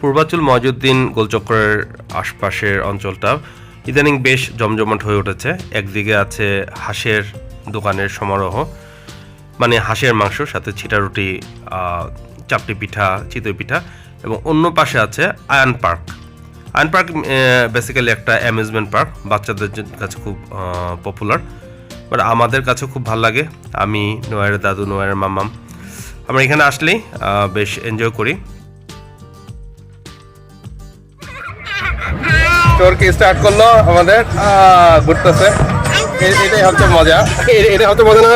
পূর্বাচল মজুদ্দিন গোলচক্রের আশপাশের অঞ্চলটা ইদানিং বেশ জমজমাট হয়ে উঠেছে। একদিকে আছে হাঁসের দোকানের সমারোহ মানে হাঁসের মাংস, সাথে ছিটা রুটি চাপটি পিঠা, চিতই পিঠা এবং অন্য পাশে আছে Ayan park. Ayan park basically একটা অ্যামিউজমেন্ট পার্ক বাচ্চাদের কাছে খুব পপুলার বাট আমাদের কাছে খুব ভালো লাগে। আমি নোয়ের দাদু নোয়ের মামাম আমরা এখানে আসলেই বেশ এনজয় করি। টোরকে স্টার্ট করল আমাদের। ঘুরতেছে। এটাই হচ্ছে মজা। এটাই হচ্ছে মজা না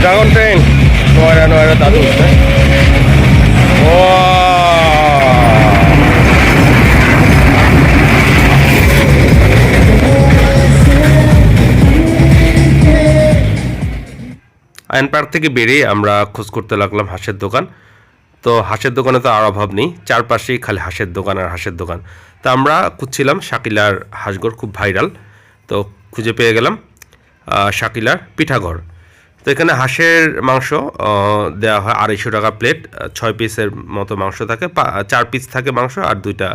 ড্রাগন ট্রেন নয়রা নয়রা দাদু। আয়ন পার্ক থেকে বেরিয়ে আমরা খোঁজ করতে লাগলাম হাঁসের দোকান। তো হাঁসের দোকানে তো আর অভাব নেই, চারপাশেই খালি হাঁসের দোকান আর হাঁসের দোকান। তো আমরা খুঁজছিলাম শাকিলার হাঁসঘর খুব ভাইরাল। তো খুঁজে পেয়ে গেলাম শাকিলার পিঠাঘর। তো এখানে হাঁসের মাংস দেওয়া হয় আড়াইশো টাকা প্লেট, ছয় পিসের মতো মাংস থাকে চার পিস থাকে মাংস আর দুইটা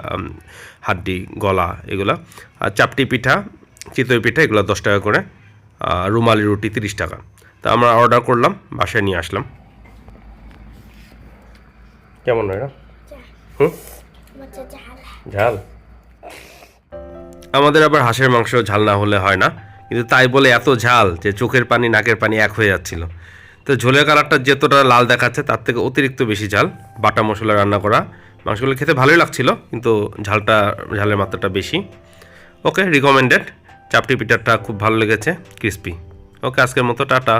হাড্ডি, গলা এগুলা। আর চাপটি পিঠা, চিতই পিঠা এগুলো দশ টাকা করে রুমালি রুটি তিরিশ টাকা। তা আমরা অর্ডার করলাম বাসায় নিয়ে আসলাম। কেমন এটা হুম? ঝাল। ঝাল? আমাদের আবার হাঁসের মাংস ঝাল না হলে হয় না কিন্তু তাই বলে এত ঝাল যে চোখের পানি নাকের পানি এক হয়ে যাচ্ছিল। তো ঝোলের কালারটা যতটা লাল দেখাচ্ছে তার থেকে অতিরিক্ত বেশি ঝাল বাটা মশলা রান্না করা। মাংসগুলো খেতে ভালোই লাগছিল কিন্তু ঝালটা ঝালের মাত্রাটা বেশি। ওকে রিকমেন্ডেড চাপটি পিঠাটা খুব ভালো লেগেছে ক্রিস্পি ওকে আজকের মতো টাটা।